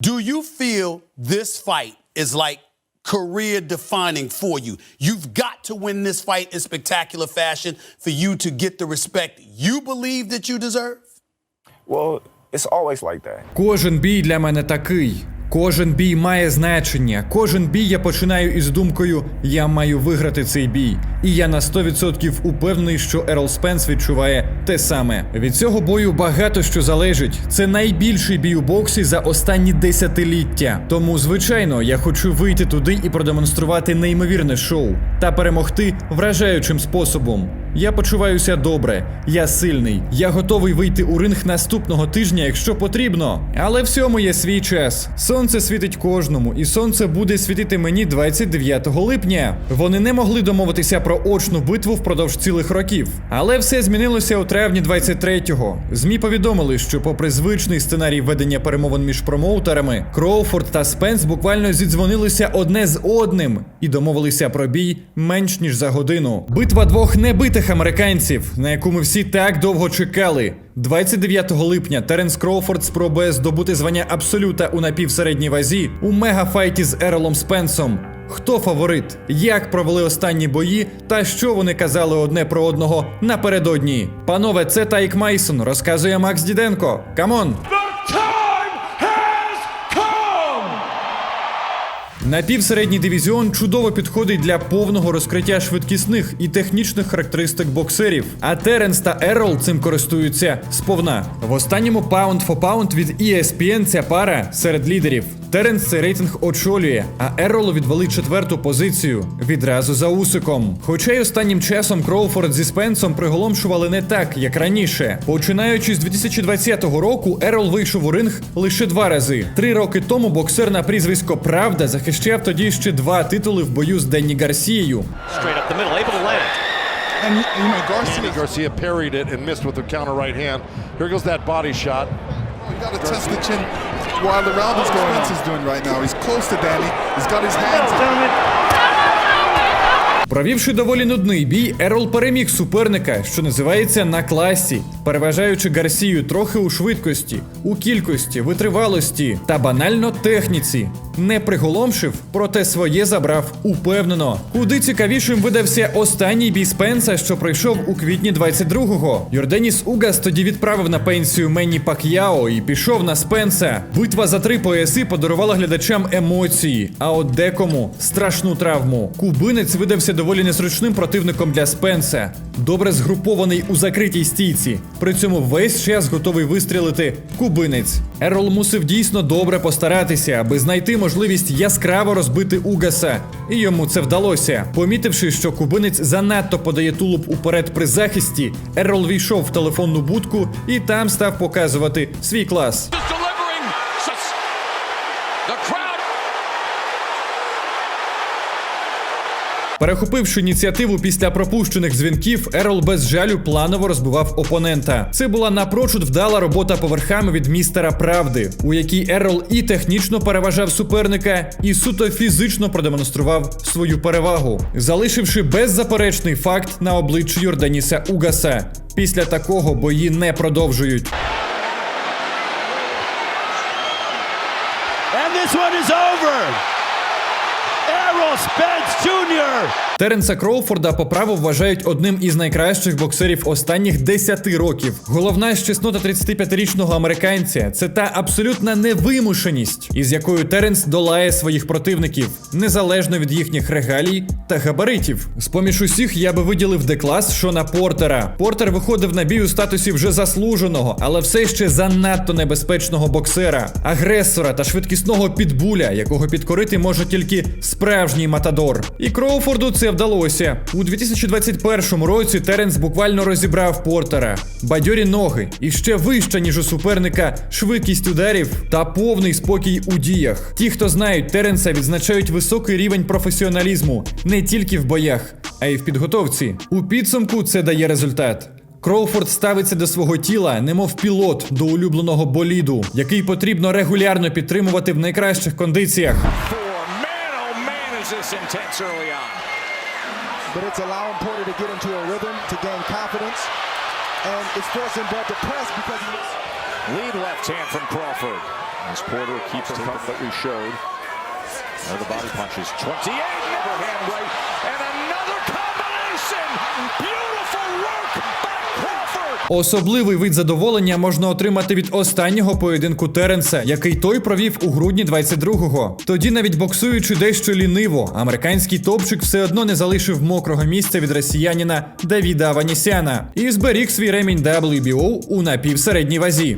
Do you feel this fight is like career defining for you? You've got to win this fight in spectacular fashion for you to get the respect you believe that you deserve? Well, it's always like that. Кожен бій для мене такий. Кожен бій має значення. Кожен бій я починаю із думкою Я маю виграти цей бій. І я на 100% упевнений, що Ерл Спенс відчуває те саме. Від цього бою багато що залежить. Це найбільший бій у боксі за останні десятиліття. Тому, звичайно, я хочу вийти туди і продемонструвати неймовірне шоу та перемогти вражаючим способом. Я почуваюся добре, я сильний, я готовий вийти у ринг наступного тижня, якщо потрібно. Але всьому є свій час. Сонце світить кожному, і сонце буде світити мені 29 липня. Вони не могли домовитися про очну битву впродовж цілих років. Але все змінилося у травні 23-го. ЗМІ повідомили, що, попри звичний сценарій ведення перемовин між промоутерами, Кроуфорд та Спенс буквально зідзвонилися одне з одним і домовилися про бій менш ніж за годину. Битва двох небитих американців, на яку ми всі так довго чекали. 29 липня Теренс Кроуфорд спробує здобути звання абсолюта у напівсередній вазі у мегафайті з Ерлом Спенсом. Хто фаворит? Як провели останні бої, та що вони казали одне про одного напередодні? Панове, це Тайк Майсон, розказує Макс Діденко. Камон! Напівсередній дивізіон чудово підходить для повного розкриття швидкісних і технічних характеристик боксерів. А Теренс та Ерол цим користуються сповна. В останньому Pound for Pound від ESPN ця пара серед лідерів. Теренс цей рейтинг очолює, а Ерролу відвели четверту позицію відразу за Усиком. Хоча й останнім часом Кроуфорд зі Спенсом приголомшували не так, як раніше. Починаючи з 2020 року, Еррол вийшов у ринг лише два рази. Три роки тому боксер на прізвисько Правда захищав тоді ще два титули в бою з Денні Гарсією. And you know, Garcia, Garcia parried it and missed with the counter right hand. Here goes that body shot. You got to test the chin while the round is going Spence is doing right now. He's close to Danny. He's got his hands. Провівши доволі нудний бій, Ерол переміг суперника, що називається на класі, переважаючи Гарсію трохи у швидкості, у кількості, витривалості та банально техніці. Не приголомшив, проте своє забрав упевнено. Куди цікавішим видався останній бій Спенса, що пройшов у квітні 22-го. Йорденіс Угас тоді відправив на пенсію Менні Пак'яо і пішов на Спенса. Битва за три пояси подарувала глядачам емоції, а от декому страшну травму. Кубинець видався доволі незручним противником для Спенса. Добре згрупований у закритій стійці. При цьому весь час готовий вистрілити кубинець. Ерол мусив дійсно добре постаратися, аби знайти можливість яскраво розбити Угаса. І йому це вдалося. Помітивши, що кубинець занадто подає тулуб уперед при захисті, Ерол війшов в телефонну будку і там став показувати свій клас. Перехопивши ініціативу після пропущених дзвінків, Ерол без жалю планово розбивав опонента. Це була напрочуд вдала робота поверхами від містера правди, у якій Ерол і технічно переважав суперника, і суто фізично продемонстрував свою перевагу, залишивши беззаперечний факт на обличчі Йорданіса Угаса. Після такого бої не продовжують. And this one is over. Errol Spence Jr. Теренса Кроуфорда по праву вважають одним із найкращих боксерів останніх 10 років. Головна чеснота 35-річного американця це та абсолютна невимушеність, із якою Теренс долає своїх противників, незалежно від їхніх регалій та габаритів. З поміж усіх я би виділив Деклас Шона Портера. Портер виходив на бій у статусі вже заслуженого, але все ще занадто небезпечного боксера, агресора та швидкісного підбуля, якого підкорити може тільки справжній матадор. І Кроуфорду це вдалося. У 2021 році Теренс буквально розібрав Портера. Бадьорі ноги і ще вища, ніж у суперника, швидкість ударів та повний спокій у діях. Ті, хто знають Теренса, відзначають високий рівень професіоналізму не тільки в боях, а й в підготовці. У підсумку це дає результат. Кроуфорд ставиться до свого тіла, немов пілот до улюбленого боліду, який потрібно регулярно підтримувати в найкращих кондиціях. Oh intense early on. But it's allowing Porter to get into a rhythm to gain confidence. And it's forcing Bud to press because he Lead left hand from Crawford. As Porter keeps the cut that we showed. Another the body punches. 28, overhand right, and another combination. Особливий вид задоволення можна отримати від останнього поєдинку Теренса, який той провів у грудні 22-го. Тоді, навіть боксуючи дещо ліниво, американський топчик все одно не залишив мокрого місця від росіянина Давіда Аванісяна і зберіг свій ремінь WBO у напівсередній вазі.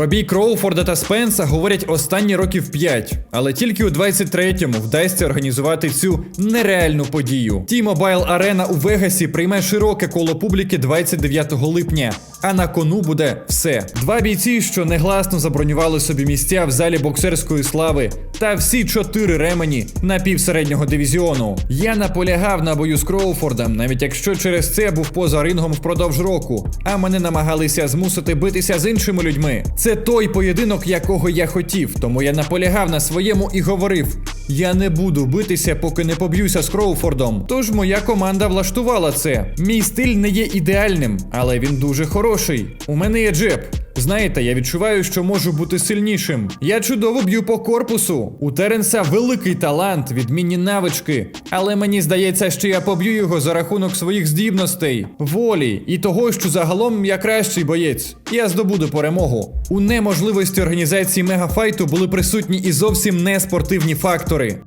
Про бій Кроуфорда та Спенса говорять останні років 5, але тільки у 23-му вдасться організувати цю нереальну подію. T-Mobile Arena у Вегасі прийме широке коло публіки 29 липня. А на кону буде все. Два бійці, що негласно забронювали собі місця в залі боксерської слави, та всі чотири ремені напівсереднього дивізіону. Я наполягав на бою з Кроуфордом, навіть якщо через це був поза рингом впродовж року, а мене намагалися змусити битися з іншими людьми. Це той поєдинок, якого я хотів, тому я наполягав на своєму і говорив: я не буду битися, поки не поб'юся з Кроуфордом. Тож моя команда влаштувала це. Мій стиль не є ідеальним, але він дуже хороший. У мене є джеб. Знаєте, я відчуваю, що можу бути сильнішим. Я чудово б'ю по корпусу. У Теренса великий талант, відмінні навички. Але мені здається, що я поб'ю його за рахунок своїх здібностей, волі і того, що загалом я кращий боєць. Я здобуду перемогу. У неможливості організації мегафайту були присутні і зовсім не спортивні фактори.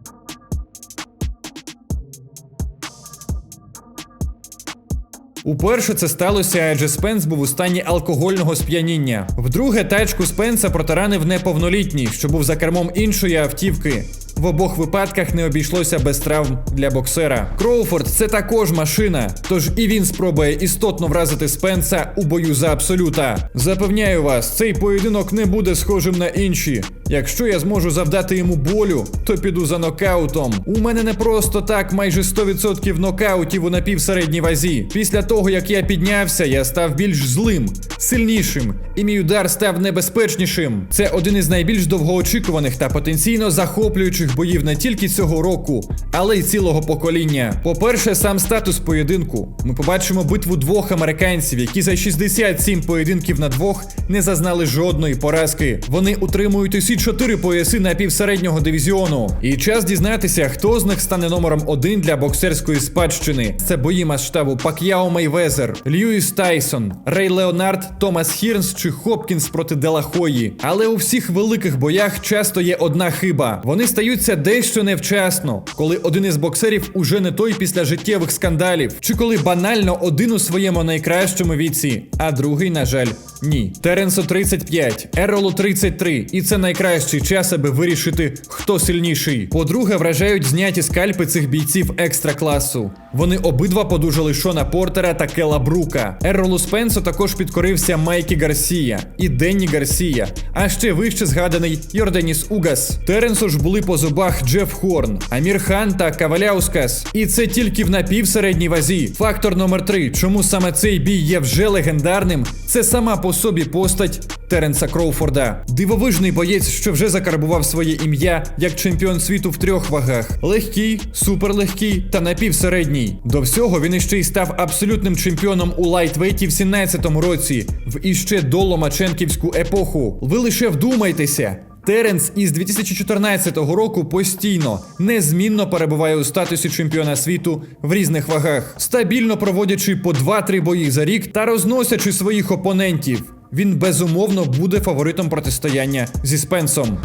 Уперше це сталося, адже Спенс був у стані алкогольного сп'яніння. Вдруге, тачку Спенса протаранив неповнолітній, що був за кермом іншої автівки. В обох випадках не обійшлося без травм для боксера. Кроуфорд це також машина, тож і він спробує істотно вразити Спенса у бою за абсолюта. Запевняю вас, цей поєдинок не буде схожим на інші. Якщо я зможу завдати йому болю, то піду за нокаутом. У мене не просто так майже 100% нокаутів у напівсередній вазі. Після того, як я піднявся, я став більш злим, сильнішим, і мій удар став небезпечнішим. Це один із найбільш довгоочікуваних та потенційно захоплюючих боїв не тільки цього року, але й цілого покоління. По-перше, сам статус поєдинку. Ми побачимо битву двох американців, які за 67 поєдинків на двох не зазнали жодної поразки. Вони утримують усі чотири пояси напівсереднього дивізіону. І час дізнатися, хто з них стане номером один для боксерської спадщини. Це бої масштабу Пак'яо Мейвезер, Льюіс Тайсон, Рей Леонард, Томас Хірнс чи Хопкінс проти Делахої. Але у всіх великих боях часто є одна хиба. Вони стаються дещо невчасно, коли один із боксерів уже не той після життєвих скандалів, чи коли банально один у своєму найкращому віці, а другий, на жаль, ні. Теренсу 35, Еролу 33, і це найкращий час, аби вирішити, хто сильніший. По-друге, вражають зняті скальпи цих бійців екстра класу. Вони обидва подужали Шона Портера та Кела Брука. Еролу Спенсу також підкорився Майкі Гарсія і Денні Гарсія, а ще вище згаданий Йорденіс Угас. Теренсу ж були по зубах Джеф Хорн, Амір Хан та Каваляускас. І це тільки в напівсередній вазі. Фактор номер 3 Чому саме цей бій є вже легендарним? Це сама по собі постать Теренса Кроуфорда. Дивовижний боєць, що вже закарбував своє ім'я як чемпіон світу в трьох вагах: легкий, суперлегкий та напівсередній. До всього він іще й став абсолютним чемпіоном у лайтвейті в 17-му році, в іще доломаченківську епоху. Ви лише вдумайтеся. Теренс із 2014 року постійно, незмінно перебуває у статусі чемпіона світу в різних вагах, стабільно проводячи по 2-3 бої за рік та розносячи своїх опонентів. Він безумовно буде фаворитом протистояння зі Спенсом.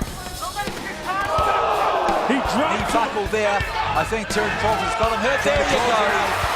He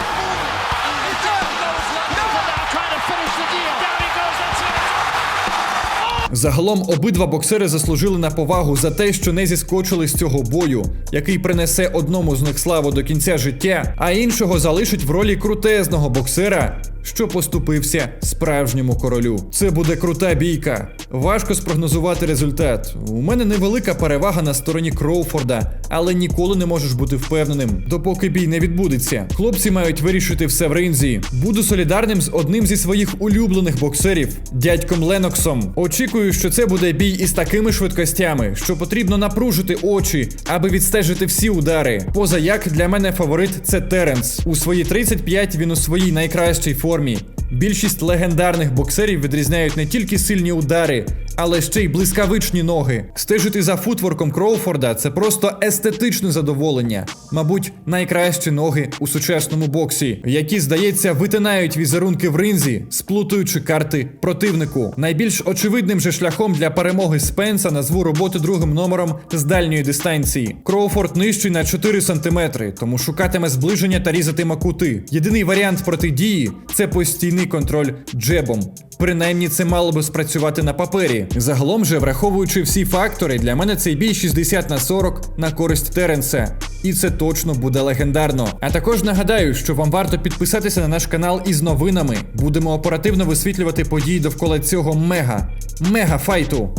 Загалом обидва боксери заслужили на повагу за те, що не зіскочили з цього бою, який принесе одному з них славу до кінця життя, а іншого залишить в ролі крутезного боксера, що поступився справжньому королю. Це буде крута бійка. Важко спрогнозувати результат. У мене невелика перевага на стороні Кроуфорда, але ніколи не можеш бути впевненим, допоки бій не відбудеться. Хлопці мають вирішити все в ринзі. Буду солідарним з одним зі своїх улюблених боксерів, дядьком Леноксом. Очікую, що це буде бій із такими швидкостями, що потрібно напружити очі, аби відстежити всі удари. Поза як для мене фаворит це Теренс. У свої 35 він у своїй найкращій формі. платформі Більшість легендарних боксерів відрізняють не тільки сильні удари, але ще й блискавичні ноги. Стежити за футворком Кроуфорда це просто естетичне задоволення. Мабуть, найкращі ноги у сучасному боксі, які, здається, витинають візерунки в ринзі, сплутуючи карти противнику. Найбільш очевидним же шляхом для перемоги Спенса назву роботу другим номером з дальньої дистанції. Кроуфорд нижчий на 4 см, тому шукатиме зближення та різатиме кути. Єдиний варіант протидії це постійний контроль джебом. Принаймні це мало би спрацювати на папері. Загалом же, враховуючи всі фактори, для мене цей бій 60 на 40 на користь Теренса. І це точно буде легендарно. А також нагадаю, що вам варто підписатися на наш канал із новинами. Будемо оперативно висвітлювати події довкола цього мега, мега файту.